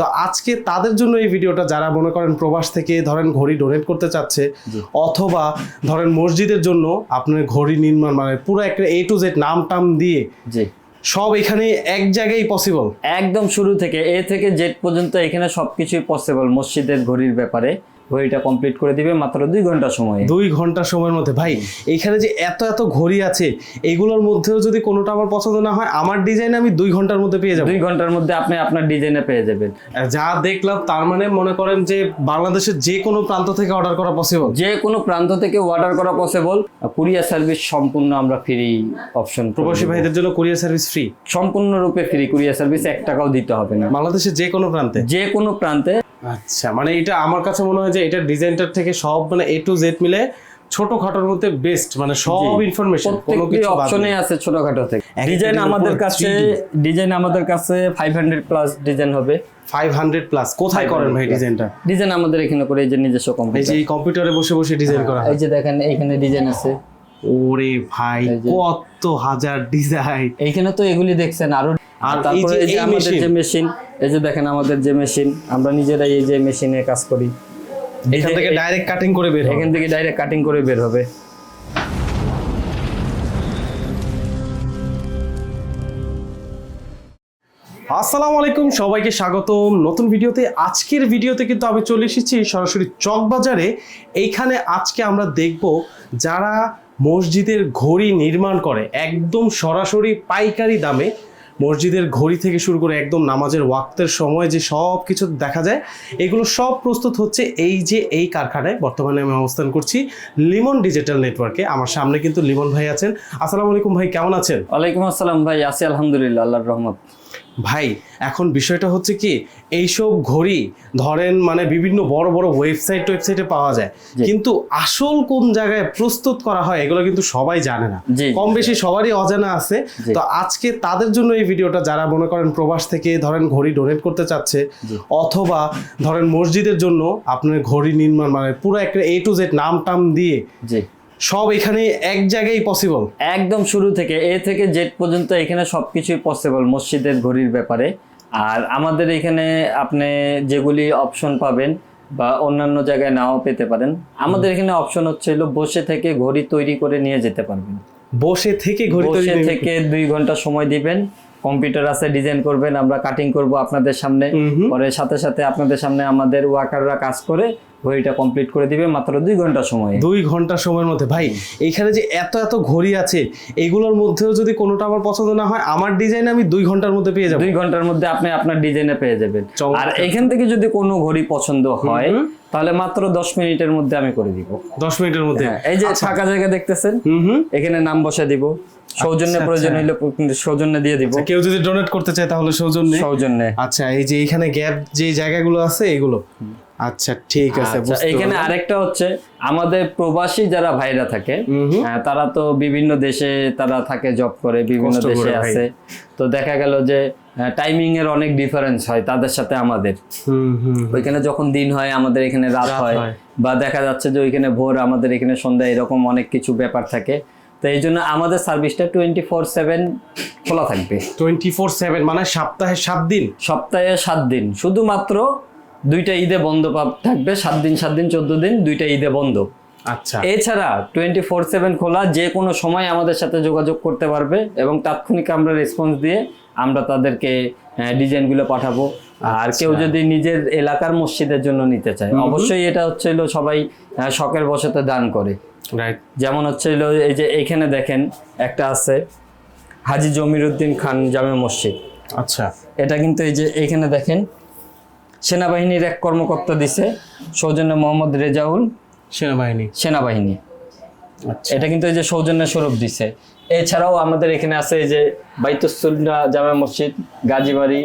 তো আজকে তাদের জন্য এই ভিডিওটা যারা মনে করেন প্রবাস থেকে ধরেন ঘড়ি ডোনেট করতে চাচ্ছে অথবা ধরেন মসজিদের জন্য আপনার ঘড়ি নির্মাণ মানে পুরো একটা এ টু জেড নাম টাম দিয়ে সব এখানে এক জায়গায় পসিবল একদম শুরু থেকে এ থেকে জেড পর্যন্ত এখানে সবকিছুই পসিবল মসজিদের ঘড়ির ব্যাপারে। ঘড়িটা কমপ্লিট করে দিবে মাত্র দুই ঘণ্টা সময়। দুই ঘণ্টা সময়ের মধ্যে। ভাই এইখানে যে এত এত ঘড়ি আছে এগুলোর মধ্যেও যদি কোনোটা আমার পছন্দ না হয় আমার ডিজাইন আমি দুই ঘণ্টার মধ্যে পেয়ে যাব। দুই ঘণ্টার মধ্যে আপনি আপনার ডিজাইনে পেয়ে যাবেন। যা দেখলাম তার মানে মনে করেন যে বাংলাদেশের যে কোনো প্রান্ত থেকে অর্ডার করা পসিবল যে কোনো প্রান্ত থেকে অর্ডার করা পসিবল কুরিয়ার সার্ভিস সম্পূর্ণ আমরা ফ্রি অপশন প্রবাসী ভাইদের জন্য কুরিয়ার সার্ভিস ফ্রি সম্পূর্ণরূপে ফ্রি কুরিয়ার সার্ভিস এক টাকাও দিতে হবে না। বাংলাদেশের যে কোনো প্রান্তে। যে কোনো প্রান্তে আচ্ছা মানে এটা আমার কাছে মনে হয় যে এটা ডিজাইনটার থেকে সব মানে এ টু জেড মিলে ছোটখাটোর মধ্যে বেস্ট মানে সব ইনফরমেশন কোনো কিছু অপশনে। আছে ছোটখাটো থেকে। ডিজাইন আমাদের কাছে ডিজাইন আমাদের কাছে ফাইভ হান্ড্রেড প্লাস ডিজাইন হবে। 500 প্লাস কোথায় করেন ভাই ডিজাইনটা ডিজাইন আমাদের এখানে করে এই যে নিজস্ব এই যে কম্পিউটারে বসে বসে ডিজাইন করা হয়। এই যে দেখেন এইখানে ডিজাইন আছে। ওরে ভাই কত হাজার ডিজাইন এইখানে তো এগুলি দেখছেন আরও আর তারপরে যে এই যে আমাদের যে মেশিন এই যে দেখেন আমাদের যে মেশিন আমরা নিজেরাই এই যে মেশিনে কাজ করি। এখান থেকে ডাইরেক্ট কাটিং করে বের এখান থেকে ডাইরেক্ট কাটিং করে বের হবে। আসসালামু আলাইকুম সবাইকে স্বাগতম। নতুন ভিডিওতে আজকের ভিডিওতে কিন্তু আমি চলে এসেছি সরাসরি চকবাজারে। এইখানে আজকে আমরা দেখব যারা মসজিদের ঘড়ি নির্মাণ করে একদম সরাসরি পাইকারি দামে মসজিদের ঘড়ি থেকে শুরু করে একদম নামাজের ওয়াক্তের সময় যে সব কিছু দেখা যায়, এগুলো সব প্রস্তুত হচ্ছে এই যে এই কারখানায়। বর্তমানে আমি অবস্থান করছি লিমন ডিজিটাল নেটওয়ার্কে। আমার সামনে কিন্তু লিমন ভাই আছেন। আসসালামু আলাইকুম ভাই, কেমন আছেন? ওয়ালাইকুম আসসালাম ভাই, আছি আলহামদুলিল্লাহ, আল্লাহর রহমত। ভাই এখন বিষয়টা হচ্ছে কি এইসব ঘড়ি ধরেন মানে বিভিন্ন বড় বড় ওয়েবসাইট ওয়েবসাইটে পাওয়া যায়। কিন্তু আসল কোন জায়গায় প্রস্তুত করা হয় এগুলো কিন্তু সবাই জানে না। কম বেশি সবারই অজানা আছে। তো আজকে তাদের জন্য এই ভিডিওটা যারা মনে করেন প্রবাস থেকে ধরেন ঘড়ি ডোনেট করতে চাচ্ছে অথবা ধরেন মসজিদের জন্য আপনার ঘড়ি নির্মাণ মানে পুরো একটা এ টু জেড নাম টাম দিয়ে সব এখানে এক জায়গায় পসিবল একদম শুরু থেকে এ থেকে জেড পর্যন্ত এখানে সবকিছুই পসিবল মসজিদের ঘড়ির ব্যাপারে। আর আমাদের এখানে আপনি যেগুলি অপশন পাবেন বা অন্যান্য জায়গায় নাও পেতে পারেন আমাদের এখানে অপশন হচ্ছে বসে থেকে ঘড়ি তৈরি করে নিয়ে যেতে পারবেন। বসে থেকে ঘড়ি তৈরি বসে থেকে দুই ঘণ্টা সময় দিবেন কম্পিউটার আছে ডিজাইন করবেন আমরা কাটিং করব আপনাদের সামনে। পরে সাথে সাথে আপনাদের সামনে আমাদের ওয়ার্কাররা কাজ করে ঘড়িটা কমপ্লিট করে দিবে মাত্র দুই ঘণ্টা সময়। দুই ঘণ্টা সময়ের মধ্যে। ভাই এইখানে যে এত এত ঘড়ি আছে এগুলোর মধ্যেও যদি কোনোটা আমার পছন্দ না হয় আমার ডিজাইন আমি দুই ঘণ্টার মধ্যে পেয়ে যাব। দুই ঘণ্টার মধ্যে আপনি আপনার ডিজাইনে পেয়ে যাবেন। আর এখান থেকে যদি কোনো ঘড়ি পছন্দ হয় তাহলে মাত্র দশ মিনিটের মধ্যে আমি করে দিব। দশ মিনিটের মধ্যে। হ্যাঁ, এই যে ফাঁকা জায়গা দেখতেছেন? এখানে নাম বসে দিব। সৌজন্য আচ্ছা, প্রয়োজন আচ্ছা। হইলে সৌজন্য দিয়ে দিব কেউ যদি ডোনেট করতে চায় তাহলে সৌজন্যে সৌজন্যে আচ্ছা এই যে এখানে গ্যাপ যে জায়গাগুলো আছে এগুলো আচ্ছা ঠিক আছে আচ্ছা, এখানে। আরেকটা হচ্ছে আমাদের প্রবাসী যারা ভাইরা থাকে। হ্যাঁ, তারা তো বিভিন্ন দেশে তারা থাকে জব করে বিভিন্ন দেশে। আছে তো দেখা গেল যে টাইমিং এর অনেক ডিফারেন্স হয় তাদের সাথে আমাদের ওইখানে যখন দিন হয় আমাদের এখানে রাত হয় হয়। বা দেখা যাচ্ছে যে ওইখানে ভোর আমাদের এখানে সন্ধ্যা এরকম অনেক কিছু ব্যাপার থাকে তো এই জন্য আমাদের সার্ভিসটা টোয়েন্টি ফোর সেভেন খোলা থাকবে। টোয়েন্টি ফোর সেভেন মানে সপ্তাহে সাত দিন? সপ্তাহে সাত দিন। শুধুমাত্র দুইটা ঈদে বন্ধ পাব- থাকবে সাত দিন সাত দিন চোদ্দ দিন দুইটা ঈদে বন্ধ। আচ্ছা। এছাড়া টোয়েন্টি ফোর সেভেন খোলা যে কোনো সময় আমাদের সাথে যোগাযোগ করতে পারবে এবং তাৎক্ষণিক আমরা রেসপন্স দিয়ে আমরা তাদেরকে ডিজাইনগুলো পাঠাবো। আর কেউ যদি নিজের এলাকার মসজিদের জন্য নিতে চায় অবশ্যই এটা হচ্ছে হলো সবাই আহ, শখের বসতে দান করে। রাইট যেমন হচ্ছে এই যে এইখানে দেখেন একটা আছে হাজি জমিরুদ্দিন খান জামে মসজিদ। আচ্ছা। এটা কিন্তু এই যে এইখানে দেখেন সেনাবাহিনীর এক কর্মকর্তা দিছে সৌজন্য মোহাম্মদ রেজাউল সেনাবাহিনী। সেনাবাহিনী। আচ্ছা। এটা কিন্তু এই যে সৌজন্য স্বরূপ দিছে। এছাড়াও আমাদের এখানে আছে এই যে বাইতুসুল্লা জামা মসজিদ গাজীবাড়ি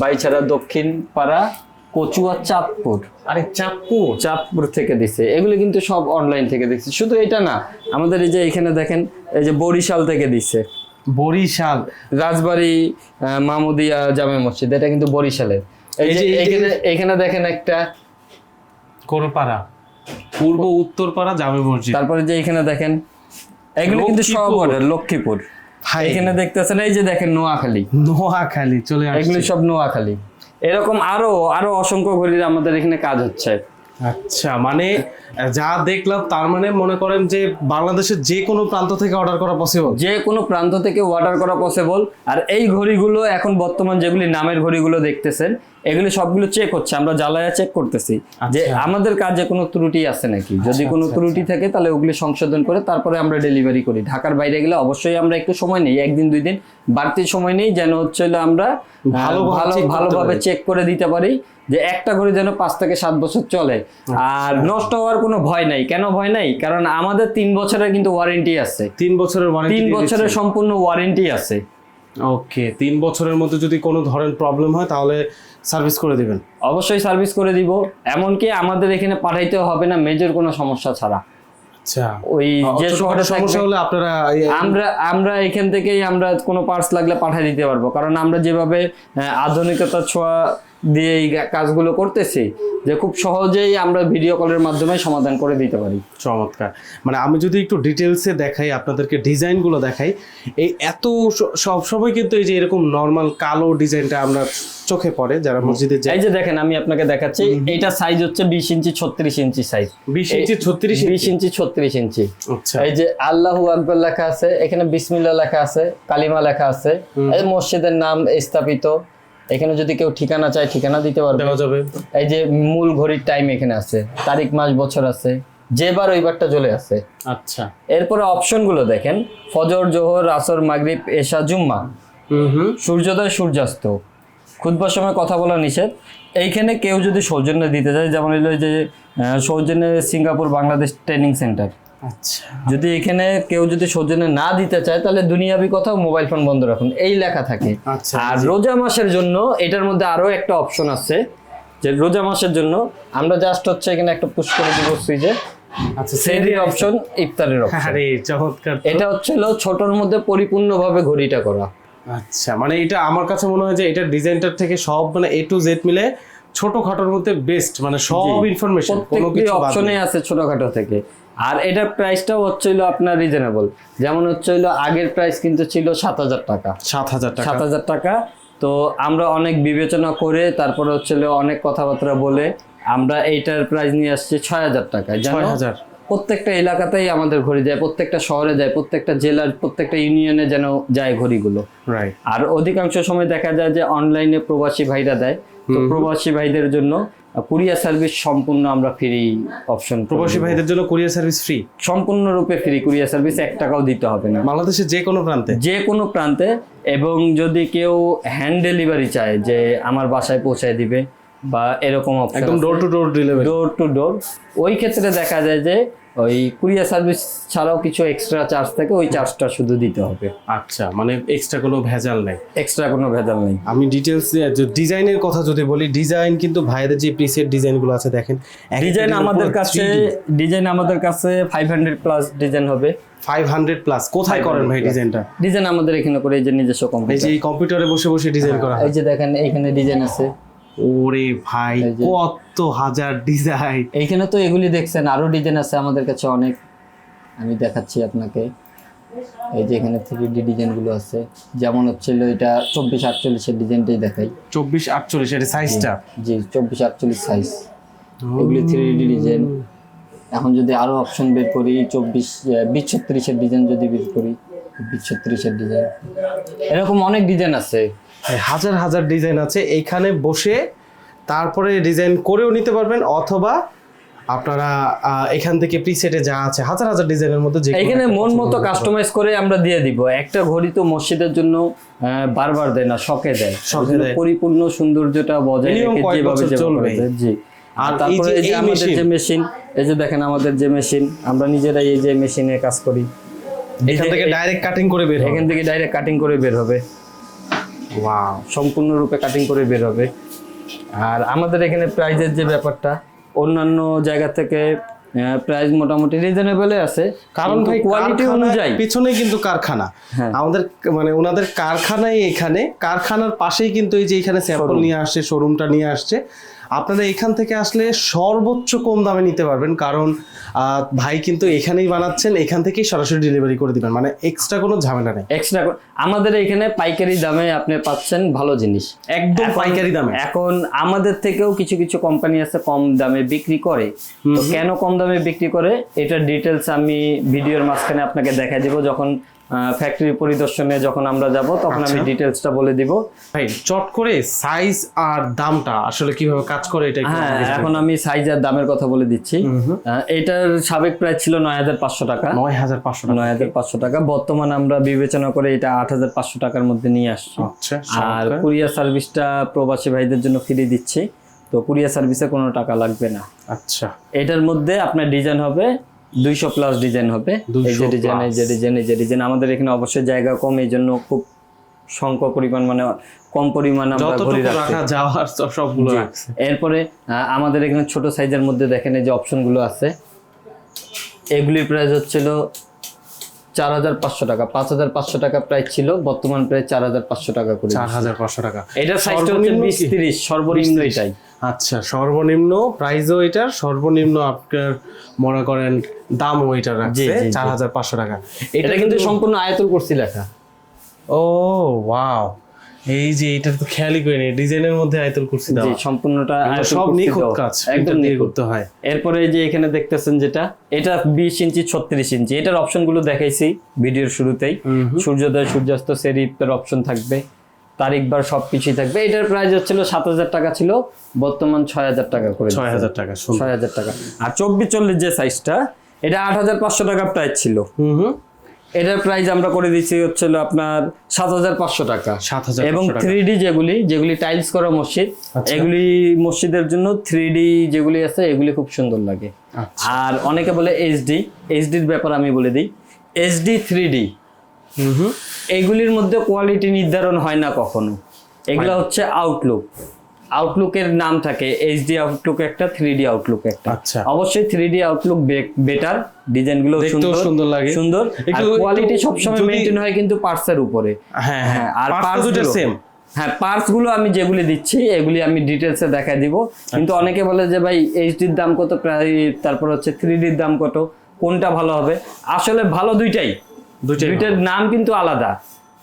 বাইছাড়া দক্ষিণ পাড়া কচুয়া চাঁদপুর। আরে চাঁদপুর? চাঁদপুর থেকে দিছে। এগুলো কিন্তু সব অনলাইন থেকে দিচ্ছে। শুধু এটা না আমাদের এই যে এখানে দেখেন এই যে বরিশাল থেকে দিছে। বরিশাল। রাজবাড়ি মামুদিয়া জামে মসজিদ এটা কিন্তু বরিশালের। এই যে এখানে এখানে দেখেন একটা কোরপাড়া। পূর্ব উত্তরপাড়া জামে মসজিদ। তারপরে যে এখানে দেখেন এগুলো কিন্তু সব order, লক্ষ্মীপুর। এখানে দেখতেছেন এই যে দেখেন নোয়াখালী। নোয়াখালী চলে এগুলি সব নোয়াখালী। এরকম আরও আরও অসংখ্য ঘড়ির আমাদের এখানে কাজ হচ্ছে। আচ্ছা মানে যা দেখলাম তার মানে মনে করেন যে বাংলাদেশের যে কোনো প্রান্ত থেকে অর্ডার করা পসিবল যে কোনো প্রান্ত থেকে অর্ডার করা পসিবল আর এই ঘড়িগুলো এখন বর্তমান যেগুলি নামের ঘড়িগুলো দেখতেছেন এগুলি সবগুলো চেক হচ্ছে আমরা জ্বালায়া চেক করতেছি। যে আচ্ছা। আমাদের কাজে কোনো ত্রুটি আছে নাকি? যদি কোনো আচ্ছা, ত্রুটি থাকে তাহলে ওগুলি সংশোধন করে তারপরে আমরা ডেলিভারি করি। ঢাকার বাইরে গেলে অবশ্যই আমরা একটু সময় নেই একদিন দুই দিন বাড়তি সময় নেই যেন হচ্ছে আমরা ভালোভাবে ভালো ভালোভাবে চেক করে দিতে পারি যে একটা ঘড়ি যেন পাঁচ থেকে সাত বছর চলে। আর নষ্ট হওয়ার কোনো ভয় নাই। কেন ভয় নাই? কারণ আমাদের তিন বছরের কিন্তু ওয়ারেন্টি আছে। তিন বছরের তিন বছরের সম্পূর্ণ ওয়ারেন্টি আছে। ওকে তিন বছরের মধ্যে যদি কোনো ধরনের প্রবলেম হয় তাহলে সার্ভিস করে দিবেন। অবশ্যই সার্ভিস করে দিব। এমনকি আমাদের এখানে পাঠাইতে হবে না মেজর কোনো সমস্যা ছাড়া। আচ্ছা। ওই যে শহরে সমস্যা হলে আপনারা আমরা আমরা এখান থেকেই আমরা কোনো পার্টস লাগলে পাঠিয়ে দিতে পারব। কারণ আমরা যেভাবে আহ, আধুনিকতার ছোঁয়া দিয়ে এই কাজগুলো করতেছি যে খুব সহজেই আমরা ভিডিও কলের মাধ্যমে সমাধান করে দিতে পারি। চমৎকার। মানে আমি যদি একটু ডিটেলসে দেখাই আপনাদেরকে ডিজাইনগুলো দেখাই এই এত সব সময় কিন্তু এই যে এরকম নর্মাল কালো ডিজাইনটা আমরা চোখে পড়ে যারা মসজিদে যাই এই যে দেখেন আমি আপনাকে দেখাচ্ছি এইটা সাইজ হচ্ছে বিশ ইঞ্চি ছত্রিশ ইঞ্চি সাইজ বিশ ইঞ্চি ছত্রিশ বিশ ইঞ্চি ছত্রিশ ইঞ্চি। আচ্ছা। এই যে আল্লাহু আকবর লেখা আছে এখানে বিসমিল্লাহ লেখা আছে কালিমা লেখা আছে। এই মসজিদের নাম স্থাপিত এখানে যদি কেউ ঠিকানা চায় ঠিকানা দিতে পারবে। দেওয়া যাবে। এই যে মূল ঘড়ির টাইম এখানে আছে তারিখ মাস বছর আছে যেবার ওইবারটা চলে আসে। আচ্ছা। এরপরে অপশনগুলো দেখেন ফজর জোহর আসর মাগরিব এশা জুম্মা। সূর্যোদয় সূর্যাস্ত। খুদবার সময় কথা বলা নিষেধ। এইখানে কেউ যদি সৌজন্য দিতে চায় যেমন হলো যে সৌজন্যে সিঙ্গাপুর বাংলাদেশ ট্রেনিং সেন্টার। আচ্ছা। যদি এখানে কেউ যদি সৌজন্যে না দিতে চায় তাহলে দুনিয়াবি কথা মোবাইল ফোন বন্ধ রাখুন। এই লেখা থাকে। আচ্ছা। আর রোজা মাসের জন্য এটার মধ্যে আরও একটা অপশন আছে যে রোজা মাসের জন্য আমরা জাস্ট হচ্ছে এখানে একটা পুশ করে দিব সুইচে আচ্ছা সেহরির অপশন ইফতারের অপশন আরে চমৎকার। তো। এটা হচ্ছে ছোটর মধ্যে পরিপূর্ণভাবে ঘড়িটা করা। আচ্ছা মানে এটা আমার কাছে মনে হয় যে এটা ডিজাইনটার থেকে সব মানে এ টু জেড মিলে ছোটখাটোর মধ্যে বেস্ট মানে সব ইনফরমেশন কোনো প্রত্যেকটি কিছু বাদ অপশনে নেই। আছে ছোটখাটো থেকে। আর এটার প্রাইসটাও হচ্ছে হলো আপনার রিজনেবল যেমন হচ্ছে হলো আগের প্রাইস কিন্তু ছিল সাত হাজার টাকা। সাত হাজার টাকা। সাত হাজার টাকা। তো আমরা অনেক বিবেচনা করে তারপরে হচ্ছে অনেক কথাবার্তা বলে আমরা এইটার প্রাইস নিয়ে আসছি ছয় হাজার টাকা ছয় হাজার। প্রত্যেকটা এলাকাতেই আমাদের ঘড়ি যায় প্রত্যেকটা শহরে যায় প্রত্যেকটা জেলার প্রত্যেকটা ইউনিয়নে যেন যায় ঘড়িগুলো। রাইট আর অধিকাংশ সময় দেখা যায় যে অনলাইনে প্রবাসী ভাইরা দেয়। তো প্রবাসী ভাইদের জন্য কুরিয়ার সার্ভিস সম্পূর্ণ আমরা ফ্রি অপশন প্রবাসী ভাইদের জন্য কুরিয়ার সার্ভিস ফ্রি সম্পূর্ণরূপে ফ্রি কুরিয়ার সার্ভিস এক টাকাও দিতে হবে না। বাংলাদেশের যে কোনো প্রান্তে? যে কোনো প্রান্তে এবং যদি কেউ হ্যান্ড ডেলিভারি চায় যে আমার বাসায় পৌঁছায় দিবে বা এরকম অপশন একদম door to door delivery door to door ওই ক্ষেত্রে দেখা যায় যে ওই কুরিয়ার সার্ভিস ছাড়াও কিছু এক্সট্রা চার্জ থাকে ওই চার্জটা শুধু দিতে হবে। আচ্ছা মানে এক্সট্রা কোনো ভেজাল নেই? এক্সট্রা কোনো ভেজাল নেই। আমি ডিটেলস ডিজাইনের কথা যদি বলি ডিজাইন কিন্তু ভাইদের যে প্রিসেট ডিজাইনগুলো আছে দেখেন ডিজাইন আমাদের কাছে ডিজাইন আমাদের কাছে ফাইভ হান্ড্রেড প্লাস ডিজাইন হবে। ফাইভ হান্ড্রেড প্লাস কোথায় করেন ভাই ডিজাইনটা ডিজাইন আমাদের এখানে করে এই যে নিজস্ব এই যে কম্পিউটারে বসে বসে ডিজাইন করা হয়। এই যে দেখেন এইখানে ডিজাইন আছে। ওরে ভাই কত হাজার ডিজাইন। এইখানে তো এগুলি দেখছেন আরও ডিজাইন আছে আমাদের কাছে অনেক। আমি দেখাচ্ছি আপনাকে। এই যে এখানে থ্রি ডি ডিজাইনগুলো আছে। যেমন হচ্ছিল এটা চব্বিশ আটচল্লিশের ডিজাইনটাই দেখাই। চব্বিশ আটচল্লিশ এর সাইজটা জি চব্বিশ আটচল্লিশ সাইজ এগুলি থ্রি ডি ডিজাইন। এখন যদি আরও অপশন বের করি চব্বিশ বিশ ছত্রিশের ডিজাইন যদি বের করি বিশ ছত্রিশের ডিজাইন। এরকম অনেক ডিজাইন আছে। হাজার হাজার ডিজাইন আছে। এইখানে বসে তারপরে ডিজাইন করেও নিতে পারবেন অথবা আপনারা এখান থেকে প্রিসেটে যা আছে হাজার হাজার ডিজাইনের মধ্যে যে এখানে মন মতো কাস্টমাইজ করে আমরা দিয়ে দিব। একটা ঘড়ি তো মসজিদের জন্য বারবার দেয় না শখে দেয়। শখে দেয়। পরিপূর্ণ সৌন্দর্যটা বজায় রেখে যেভাবে দেয়, জি। আর তারপরে যে এই যে আমাদের যে মেশিন এই যে দেখেন আমাদের যে মেশিন আমরা নিজেরাই এই যে মেশিনে কাজ করি। এখান থেকে ডাইরেক্ট কাটিং করে বের এখান থেকে ডাইরেক্ট কাটিং করে বের হবে। ওয়াও সম্পূর্ণরূপে কাটিং করে বের হবে। আর আমাদের এখানে প্রাইজের যে ব্যাপারটা অন্যান্য জায়গা থেকে প্রাইস মোটামুটি রিজনেবলে আছে। কারণ ভাই কোয়ালিটি অনুযায়ী পিছনে কিন্তু কারখানা। হ্যাঁ। আমাদের মানে ওনাদের কারখানাই এখানে। কারখানার পাশেই কিন্তু এই যে এখানে স্যাম্পল নিয়ে আসছে শোরুমটা নিয়ে আসছে। আপনারা এখান থেকে আসলে সর্বোচ্চ কম দামে নিতে পারবেন কারণ ভাই কিন্তু এখানেই বানাচ্ছেন এখান থেকেই সরাসরি ডেলিভারি করে দিবেন মানে এক্সট্রা কোনো ঝামেলা নেই। এক্সট্রা আমাদের এখানে পাইকারি দামে আপনি পাচ্ছেন ভালো জিনিস। একদম পাইকারি দামে। এখন আমাদের থেকেও কিছু কিছু কোম্পানি আছে কম দামে বিক্রি করে। তো কেন কম দামে বিক্রি করে? এটা ডিটেলস আমি ভিডিওর মাঝখানে আপনাকে দেখা দিব যখন ফ্যাক্টরি পরিদর্শনে যখন আমরা যাব তখন আমি আচ্ছা। ডিটেলসটা বলে দিব। ভাই চট করে সাইজ আর দামটা আসলে কীভাবে কাজ করে এটা হ্যাঁ এখন আমি সাইজ আর দামের কথা বলে দিচ্ছি। এটার সাবেক প্রাইস ছিল নয় হাজার পাঁচশো টাকা। নয় হাজার পাঁচশো টাকা। নয় হাজার পাঁচশো টাকা। বর্তমানে আমরা বিবেচনা করে এটা আট হাজার পাঁচশো টাকার মধ্যে নিয়ে আসছি। আচ্ছা আর কুরিয়ার সার্ভিসটা প্রবাসী ভাইদের জন্য ফ্রি দিচ্ছি। তো কুরিয়ার সার্ভিসে কোনো টাকা লাগবে না। আচ্ছা। এটার মধ্যে আপনার ডিজাইন হবে দুইশো প্লাস ডিজাইন হবে। এই যে ডিজাইন এই যে ডিজাইন এই যে ডিজাইন আমাদের এখানে অবশ্যই জায়গা কম এই জন্য খুব পরিমাণ মানে কম পরিমাণ আমরা ঘড়ি রাখছি। রাখা যাওয়ার সব সবগুলো রাখছে। এরপরে আমাদের এখানে ছোট সাইজের মধ্যে দেখেন এই যে অপশনগুলো আছে। এগুলির প্রাইস হচ্ছিল চার হাজার পাঁচশো টাকা। পাঁচ হাজার পাঁচশো টাকা প্রাইস ছিল বর্তমান প্রায় চার হাজার পাঁচশো টাকা করে চার হাজার পাঁচশো টাকা। এটার সাইজটা হচ্ছে বিশ তিরিশ সর্বনিম্ন এটাই। আচ্ছা সর্বনিম্ন প্রাইসও এটার সর্বনিম্ন আপনার মনে করেন দামও এটা রাখছে। চার হাজার পাঁচশো টাকা। এটা কিন্তু সম্পূর্ণ আয়তল করছি লেখা। ও ওয়াও এই যে এটা তো খেয়ালই করিনি ডিজাইনের মধ্যে আয়তল কুরসি জি সম্পূর্ণটা সব নিখুঁত কাজ একদম নিখুঁত। করতে হয়। এরপরে এই যে এখানে দেখতেছেন যেটা এটা বিশ ইঞ্চি ছত্রিশ ইঞ্চি। এটার অপশনগুলো দেখাইছি ভিডিওর শুরুতেই। সূর্যোদয় সূর্যাস্ত সেরিপের অপশন থাকবে। তারিখ বার সব কিছুই থাকবে। এটার প্রাইস হচ্ছিল সাত হাজার টাকা ছিল বর্তমান ছয় হাজার টাকা করে ছয় হাজার টাকা ছয় হাজার টাকা। আর চব্বিশ চল্লিশ যে সাইজটা এটা আট হাজার পাঁচশো টাকা প্রাইস ছিল। হুম হুম। এটার প্রাইস আমরা করে দিচ্ছি হচ্ছিল আপনার সাত হাজার পাঁচশো টাকা। সাত হাজার এবং থ্রি ডি যেগুলি যেগুলি টাইলস করা মসজিদ আচ্ছা। এগুলি মসজিদের জন্য থ্রি ডি যেগুলি আছে এগুলি খুব সুন্দর লাগে। আচ্ছা। আর অনেকে বলে এইচডি এইচডির ব্যাপার আমি বলে দিই। এইচডি থ্রি ডি হুম হুম। এগুলির মধ্যে কোয়ালিটি নির্ধারণ হয় না কখনো। এগুলো হচ্ছে আউটলুক আউটলুকের নাম থাকে এইচডি আউটলুক একটা থ্রি ডি আউটলুক একটা। আচ্ছা। অবশ্যই থ্রি ডি আউটলুক বেটার ডিজাইনগুলো দেখতেও সুন্দর লাগে। সুন্দর। আর কোয়ালিটি সবসময় মেনটেন হয় কিন্তু পার্টসের উপরে। হ্যাঁ হ্যাঁ। আর আর পার্টস দুটো সেম হ্যাঁ পার্টসগুলো আমি যেগুলি দিচ্ছি এগুলি আমি ডিটেলসে দেখাই দিব। কিন্তু আচ্ছা। অনেকে বলে যে ভাই এইচডির দাম কত? প্রায় তারপর হচ্ছে থ্রি ডির দাম কত? কোনটা ভালো হবে? আসলে ভালো দুইটাই। দুইটার নাম কিন্তু আলাদা।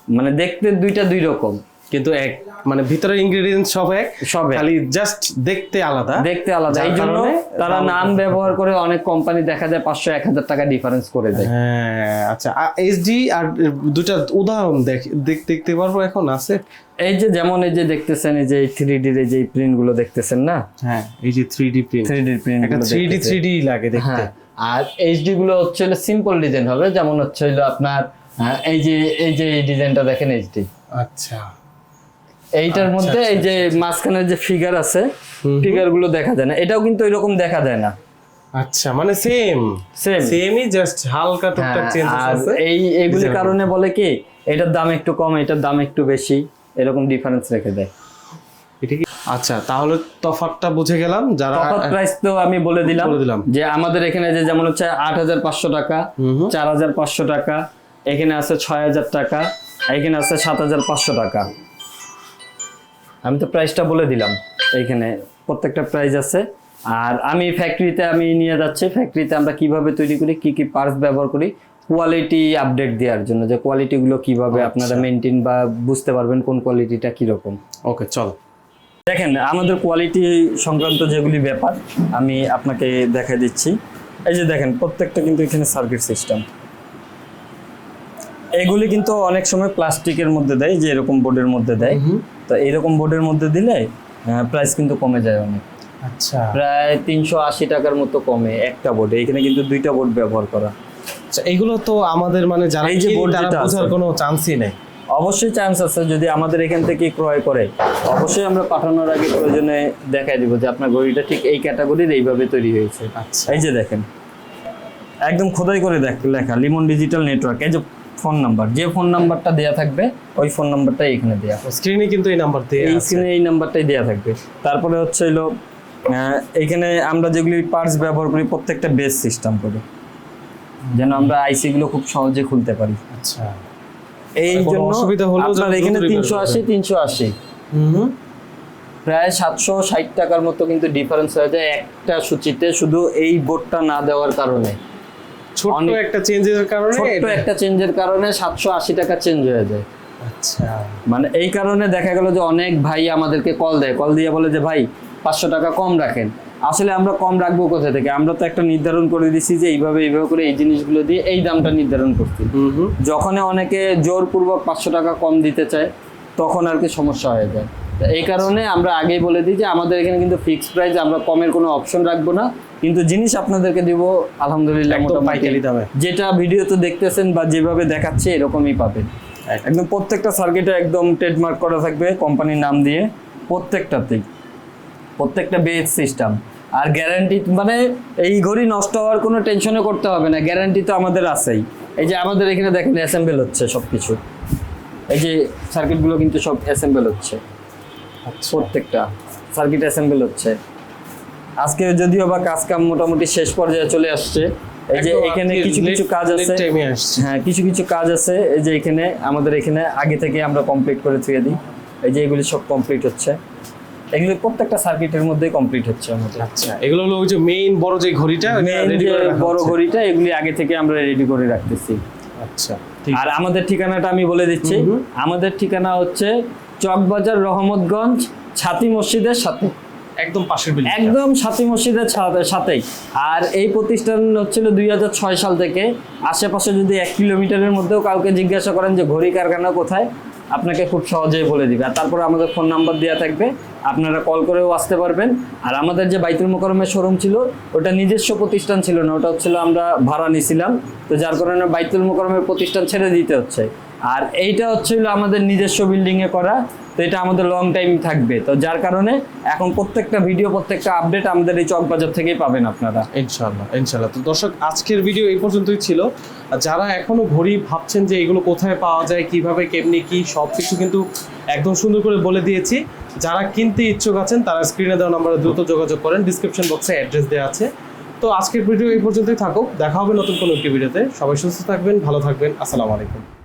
মানে দেখতে দুইটা দুই রকম। কিন্তু এক। মানে ভিতরে ইনগ্রেডিয়েন্ট সব এক সব খালি জাস্ট দেখতে আলাদা। দেখতে আলাদা। এই জন্য তারা নাম ব্যবহার করে অনেক কোম্পানি দেখা যায় পাঁচশো এক হাজার টাকা ডিফারেন্স করে দেয়। হ্যাঁ আচ্ছা। এইচডি আর দুটা উদাহরণ দেখ দেখ- দেখতে পারব এখন আছে? এই যে যেমন এই যে দেখতেছেন এই যে থ্রি ডির এই যে প্রিন্টগুলো দেখতেছেন না? হ্যাঁ এই যে থ্রি ডি প্রিন্ট থ্রি ডির প্রিন্ট একটা থ্রি ডি থ্রি ডি লাগে দেখতে। হ্যাঁ। আর এইচডি গুলো হচ্ছে সিম্পল ডিজাইন হবে যেমন হচ্ছে হলো আপনার এই যে এই যে এই ডিজাইনটা দেখেন এইচডি আচ্ছা। এইটার মধ্যে এই যে মাঝখানে যে ফিগার আছে ফিগারগুলো দেখা যায় না। এটাও কিন্তু ওইরকম দেখা যায় না। আচ্ছা মানে সেম সেম সেমই জাস্ট হালকা টুকটাক চেঞ্জ হ্যাঁ, আছে। এই এগুলির কারণে বলে কি এটার দাম একটু কম এটার দাম একটু বেশি এরকম ডিফারেন্স রেখে দেয়। আচ্ছা তাহলে তফাৎটা বুঝে গেলাম যারা তফাৎ প্রাইস তো আমি বলে দিলাম। বলে দিলাম। যে আমাদের এখানে যে যেমন হচ্ছে আট হাজার পাঁচশো টাকা। চার হাজার পাঁচশো টাকা এখানে আছে ছয় হাজার টাকা এখানে আছে সাত হাজার পাঁচশো টাকা। আমি তো প্রাইসটা বলে দিলাম এইখানে প্রত্যেকটা প্রাইস আছে। আর আমি ফ্যাক্টরিতে আমি নিয়ে যাচ্ছি ফ্যাক্টরিতে আমরা কীভাবে তৈরি করি কি কি পার্টস ব্যবহার করি কোয়ালিটি আপডেট দেওয়ার জন্য যে কোয়ালিটিগুলো কীভাবে আপনারা মেনটেন বা বুঝতে পারবেন কোন কোয়ালিটিটা কীরকম। ওকে চলো। দেখেন আমাদের কোয়ালিটি সংক্রান্ত যেগুলি ব্যাপার আমি আপনাকে দেখা দিচ্ছি। এই যে দেখেন প্রত্যেকটা কিন্তু এখানে সার্কিট সিস্টেম এগুলি কিন্তু অনেক সময় প্লাস্টিকের মধ্যে দেয় যে এরকম বোর্ডের মধ্যে দেয়। তো এরকম বোর্ডের মধ্যে দিলে প্রাইস কিন্তু কমে যায় অনেক। আচ্ছা। প্রায় তিনশো আশি টাকার মতো কমে একটা বোর্ডে এখানে কিন্তু দুইটা বোর্ড ব্যবহার করা। আচ্ছা এগুলো তো আমাদের মানে যারা এই যে তারা বোঝার কোনো চান্সই নেই। অবশ্যই চান্স আছে যদি আমাদের এখান থেকে ক্রয় করে। অবশ্যই আমরা পাঠানোর আগে প্রয়োজনে দেখাই দিব যে আপনার ঘড়িটা ঠিক এই ক্যাটাগরির এইভাবে তৈরি হয়েছে। আচ্ছা। এই যে দেখেন একদম খোদাই করে দেখ লেখা লিমন ডিজিটাল নেটওয়ার্ক এই যে ফোন নাম্বার যে ফোন নাম্বারটা দেয়া থাকবে ওই ফোন নাম্বারটাই এখানে দেয়া স্ক্রিনে কিন্তু এই নাম্বার দিয়ে এই স্ক্রিনে এই নাম্বারটাই দেয়া থাকবে। তারপরে হচ্ছে হলো এখানে আমরা যেগুলি পার্টস ব্যবহার করি প্রত্যেকটা বেস সিস্টেম করে। যেন আমরা আইসি গুলো খুব সহজে খুলতে পারি। আচ্ছা। এই জন্য আপনার এখানে তিনশো আশি তিনশো আশি। প্রায় সাতশো ষাট টাকার মতো কিন্তু ডিফারেন্স হয়ে যায় একটা সূচিতে শুধু এই বোর্ডটা না দেওয়ার কারণে। ছোট্ট একটা চেঞ্জের কারণে ছোট্ট একটা চেঞ্জের কারণে সাতশো আশি টাকা চেঞ্জ হয়ে যায়। আচ্ছা। মানে এই কারণে দেখা গেল যে অনেক ভাই আমাদেরকে কল দেয়। কল দিয়ে বলে যে ভাই পাঁচশো টাকা কম রাখেন। আসলে আমরা কম রাখব কোথা থেকে? আমরা তো একটা নির্ধারণ করে দিছি যে এইভাবে এইভাবে করে এই জিনিসগুলো দিয়ে এই দামটা নির্ধারণ করছি। যখন অনেকে জোরপূর্বক পাঁচশো টাকা কম দিতে চায় তখন আর কি সমস্যা হয়ে যায়। এই কারণে আমরা আগেই বলে দিই যে আমাদের এখানে কিন্তু ফিক্সড প্রাইস আমরা কমের কোনো অপশন রাখব না। কিন্তু জিনিস আপনাদেরকে দিব আলহামদুলিল্লাহ মোটামুটি। পাইকারি দামে। যেটা ভিডিওতে দেখতেছেন বা যেভাবে দেখাচ্ছে এরকমই পাবেন। একদম। প্রত্যেকটা সার্কিটে একদম ট্রেডমার্ক করা থাকবে কোম্পানির নাম দিয়ে প্রত্যেকটাতেই। প্রত্যেকটা বেস সিস্টেম আর গ্যারান্টি মানে এই ঘড়ি নষ্ট হওয়ার কোনো টেনশনও করতে হবে না গ্যারান্টি তো আমাদের আছেই। এই যে আমাদের এখানে দেখেন অ্যাসেম্বল হচ্ছে সব কিছু এই যে সার্কিটগুলো কিন্তু সব অ্যাসেম্বল হচ্ছে। আচ্ছা। প্রত্যেকটা সার্কিট অ্যাসেম্বল হচ্ছে। আজকে যদিও বা কাজ কাম মোটামুটি শেষ পর্যায়ে চলে আসছে। এই যে এখানে কিছু কিছু কাজ আছে। হ্যাঁ কিছু কিছু কাজ আছে। এই যে এখানে আমাদের এখানে আগে থেকে আমরা কমপ্লিট করে থেকে দিই। এই যে এগুলি সব কমপ্লিট হচ্ছে। এগুলি প্রত্যেকটা সার্কিটের মধ্যে কমপ্লিট হচ্ছে আমাদের। আচ্ছা এগুলো হলো ওই যে মেইন বড় যে ঘড়িটা যে বড় ঘড়িটা এগুলি আগে থেকে আমরা রেডি করে রাখতেছি। আচ্ছা ঠিক আর আমাদের ঠিকানাটা আমি বলে দিচ্ছি। আমাদের ঠিকানা হচ্ছে চকবাজার রহমতগঞ্জ ছাতি মসজিদের সাথে। একদম পাশের বিল্ডিং একদম সাথী মসজিদের সাথেই। আর এই প্রতিষ্ঠান হচ্ছিল দুই হাজার ছয় সাল থেকে। আশেপাশে যদি এক কিলোমিটারের মধ্যেও কাউকে জিজ্ঞাসা করেন যে ঘড়ি কারখানা কোথায় আপনাকে খুব সহজেই বলে দিবে। আর তারপরে আমাদের ফোন নাম্বার দেওয়া থাকবে, আপনারা কল করেও আসতে পারবেন। আর আমাদের যে বাইতুল মোকরমের শোরুম ছিল, ওটা নিজস্ব প্রতিষ্ঠান ছিল না, ওটা হচ্ছিল আমরা ভাড়া নিছিলাম। তো যার কারণে বাইতুল মোকরমের প্রতিষ্ঠান ছেড়ে দিতে হচ্ছে। আর এইটা হচ্ছিল আমাদের নিজস্ব বিল্ডিংয়ে করা, তো এটা আমাদের লং টাইম থাকবে। তো যার কারণে এখন প্রত্যেকটা ভিডিও প্রত্যেকটা আপডেট আমাদের এই চকবাজার থেকেই পাবেন আপনারা। ইনশাল্লাহ ইনশাল্লাহ তো দর্শক, আজকের ভিডিও এই পর্যন্তই ছিল। যারা এখনও ঘড়ি ভাবছেন যে এগুলো কোথায় পাওয়া যায়, কীভাবে, কেমনি, কি সব কিছু কিন্তু একদম সুন্দর করে বলে দিয়েছি। যারা কিনতে ইচ্ছুক আছেন, তারা স্ক্রিনে দেওয়া নাম্বারে দ্রুত যোগাযোগ করেন। ডিসক্রিপশন বক্সে অ্যাড্রেস দেওয়া আছে। তো আজকের ভিডিও এই পর্যন্তই থাকুক। দেখা হবে নতুন কোনো একটি ভিডিওতে সবাই সুস্থ থাকবেন, ভালো থাকবেন। আসসালামু আলাইকুম।